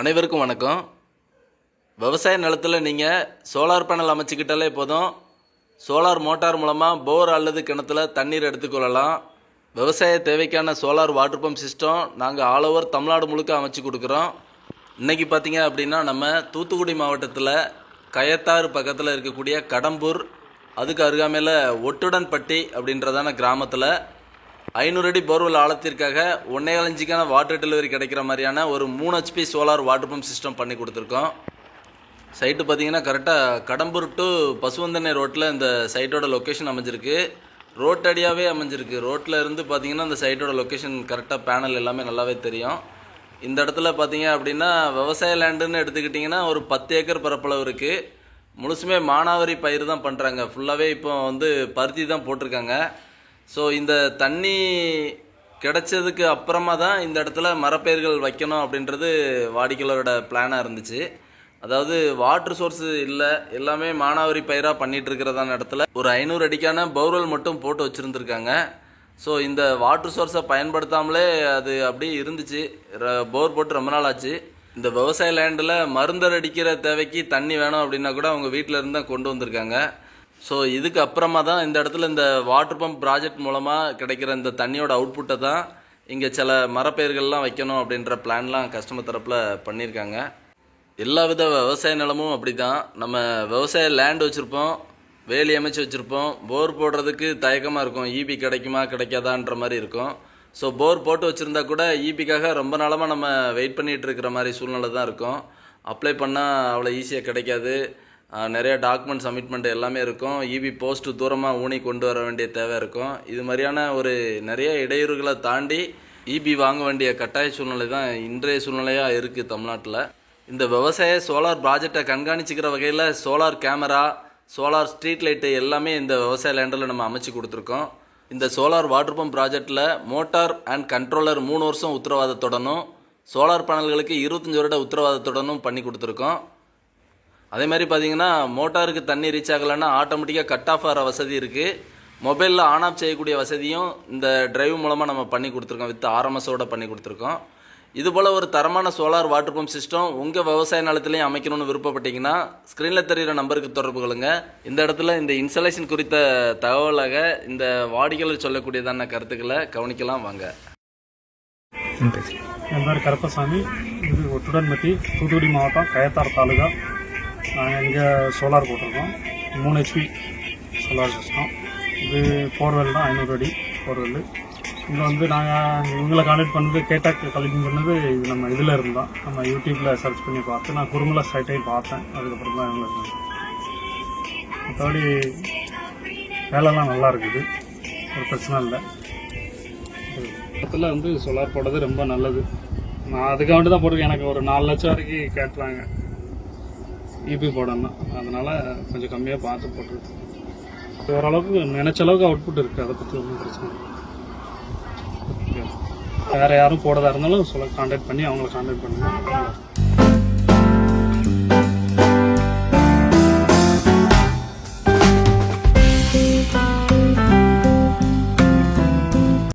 அனைவருக்கும் வணக்கம். விவசாய நிலத்தில் நீங்கள் சோலார் பேனல் அமைச்சிக்கிட்டாலே போதும். சோலார் மோட்டார் மூலமாக போர் அல்லது கிணத்துல தண்ணீர் எடுத்துக்கொள்ளலாம். விவசாய தேவைக்கான சோலார் வாட்டர் பம்ப் சிஸ்டம் நாங்கள் ஆல் ஓவர் தமிழ்நாடு முழுக்க அமைச்சு கொடுக்குறோம். இன்றைக்கி பார்த்தீங்க அப்படின்னா நம்ம தூத்துக்குடி மாவட்டத்தில் கயத்தாறு பக்கத்தில் இருக்கக்கூடிய கடம்பூர் அதுக்கு அருகாமையில் ஒட்டுடன்பட்டி அப்படின்றதான கிராமத்தில் ஐநூறு அடி போர்வெல் ஆழத்திற்காக ஒன்னே இஞ்சிக்கான வாட்டர் டெலிவரி கிடைக்கிற மாதிரியான ஒரு மூணு HP solar water pump system பண்ணி கொடுத்துருக்கோம். சைட்டு பார்த்தீங்கன்னா கரெக்டாக கடம்பூர் டு பசுவந்தனை ரோட்டில் இந்த சைட்டோட லொக்கேஷன் அமைஞ்சிருக்கு. ரோட் அடியாகவே அமைஞ்சிருக்கு. ரோட்டில் இருந்து பார்த்தீங்கன்னா அந்த சைட்டோட லொக்கேஷன் கரெக்டாக பேனல் எல்லாமே நல்லாவே தெரியும். இந்த இடத்துல பார்த்தீங்க அப்படின்னா விவசாய லேண்டுன்னு எடுத்துக்கிட்டிங்கன்னா ஒரு பத்து ஏக்கர் பரப்பளவு இருக்குது முழுசுமே மானாவாரி பயிர் தான் பண்ணுறாங்க ஃபுல்லாகவே இப்போ வந்து பருத்தி தான் போட்டிருக்காங்க. ஸோ இந்த தண்ணி கிடைச்சதுக்கு அப்புறமா தான் இந்த இடத்துல மரப்பயிர்கள் வைக்கணும் அப்படின்றது வாடிக்கையாளரோட பிளானாக இருந்துச்சு. அதாவது வாட்டர் சோர்ஸ் இல்லை எல்லாமே மானாவாரி பயிராக பண்ணிட்டு இருக்கிறதான இடத்துல ஒரு ஐநூறு அடிக்கான பௌர்வெல் மட்டும் போட்டு வச்சுருந்துருக்காங்க. ஸோ இந்த வாட்டர் சோர்ஸை பயன்படுத்தாமலே அது அப்படியே இருந்துச்சு. ர- போர் போட்டு ரொம்ப நாள் ஆச்சு. இந்த விவசாய லேண்டில் மருந்தர் அடிக்கிற தேவைக்கு தண்ணி வேணும் அப்படின்னா கூட அவங்க வீட்டில் இருந்து தான் கொண்டு வந்திருக்காங்க. ஸோ இதுக்கு அப்புறமா தான் இந்த இடத்துல இந்த வாட்டர் பம்ப் ப்ராஜெக்ட் மூலமாக கிடைக்கிற இந்த தண்ணியோட அவுட்புட்டை தான் இங்கே சில மரப்பயிர்கள்லாம் வைக்கணும் அப்படின்ற பிளான்லாம் கஸ்டமர் தரப்பில் பண்ணியிருக்காங்க. எல்லா வித விவசாய நிலமும் அப்படி தான் நம்ம விவசாய லேண்ட் வச்சுருப்போம் வேலி அமைச்சு வச்சுருப்போம். போர் போடுறதுக்கு தயக்கமாக இருக்கும். ஈபி கிடைக்குமா கிடைக்காதான்ற மாதிரி இருக்கும். ஸோ போர் போட்டு வச்சுருந்தா கூட ஈபிக்காக ரொம்ப நாளமாக நம்ம வெயிட் பண்ணிகிட்டு இருக்கிற மாதிரி சூழ்நிலை தான் இருக்கும். அப்ளை பண்ணால் அவ்வளோ ஈஸியாக கிடைக்காது. நிறைய டாக்குமெண்ட் சப்மிட்மெண்ட் எல்லாமே இருக்கும். இபி போஸ்ட் தூரமாக ஊனி கொண்டு வர வேண்டிய தேவை இருக்கும். இது மாதிரியான ஒரு நிறைய இடையூறுகளை தாண்டி இபி வாங்க வேண்டிய கட்டாய சூழ்நிலை தான் இன்றைய சூழ்நிலையாக இருக்குது தமிழ்நாட்டில். இந்த விவசாய சோலார் ப்ராஜெக்டை கண்காணிச்சிக்கிற வகையில் solar camera solar street light எல்லாமே இந்த விவசாய லேண்டில் நம்ம அமைச்சு கொடுத்துருக்கோம். இந்த சோலார் வாட்டர் பம்ப் ப்ராஜெக்டில் மோட்டார் அண்ட் கண்ட்ரோலர் மூணு வருஷம் உத்தரவாதத்துடனும் சோலார் பேனல்களுக்கு இருபத்தஞ்சி வருட உத்தரவாதத்துடனும் பண்ணி கொடுத்துருக்கோம். அதே மாதிரி பார்த்தீங்கன்னா மோட்டாருக்கு தண்ணி ரீச் ஆகலைன்னா ஆட்டோமேட்டிக்காக கட் ஆஃப் ஆகிற வசதி இருக்குது மொபைலில் ஆன் ஆஃப் செய்யக்கூடிய வசதியும் இந்த டிரைவ் மூலமாக நம்ம பண்ணி கொடுத்துருக்கோம் வித் ஆர்எம்எஸோட பண்ணி கொடுத்துருக்கோம். இது போல் ஒரு தரமான சோலார் வாட்டர் பம்ப் சிஸ்டம் உங்கள் விவசாய நிலத்துலையும் அமைக்கணும்னு விருப்பப்பட்டீங்கன்னா ஸ்க்ரீனில் தெரிகிற நம்பருக்கு தொடர்பு கொள்ளுங்க. இந்த இடத்துல இந்த இன்ஸ்டலேஷன் குறித்த தகவலாக இந்த வாடிக்கையாளர் சொல்லக்கூடியதான கருத்துக்களை கவனிக்கலாம் வாங்க. என் பேர் கருப்பசாமி. இது ஒட்டுடன்பட்டி தூத்துக்குடி மாவட்டம் கயத்தார் தாலுகா. இங்கே சோலார் போட்டிருக்கோம். மூணு ஹெச்பி சோலார் சிஸ்டம் இது போர்வெல் தான் ஐநூறு அடி போர்வெல் இங்கே வந்து நாங்கள் இவங்களை கான்டாக்ட் பண்ணது கேட்டாக் கலெக்டிங் பண்ணது இது நம்ம இதில் இருந்தோம். நம்ம யூடியூப்பில் சர்ச் பண்ணி பார்த்து நான் குறுமலை சைட்டையும் பார்த்தேன். அதுக்கப்புறம் தான் எங்களுக்கு மற்றபடி வேலைலாம் நல்லா இருக்குது. ஒரு பிரச்சனை இல்லை. இடத்துல வந்து சோலார் போடுறது ரொம்ப நல்லது. நான் அதுக்காக தான் போட்டிருக்கேன். எனக்கு ஒரு நாலு லட்சம் வரைக்கும் கேட்டுறாங்க இபி போடணும் அதனால் கொஞ்சம் கம்மியாக பார்த்து போட்டுருக்கு ஓரளவுக்கு நினைச்ச அளவுக்கு அவுட்புட் இருக்குது அதை பற்றி ஒன்றும் பிரச்சனை இல்லை. வேறு யாரும் போடுறதா இருந்தாலும் சொல்ல கான்டாக்ட் பண்ணி அவங்கள கான்டாக்ட் பண்ணுங்க.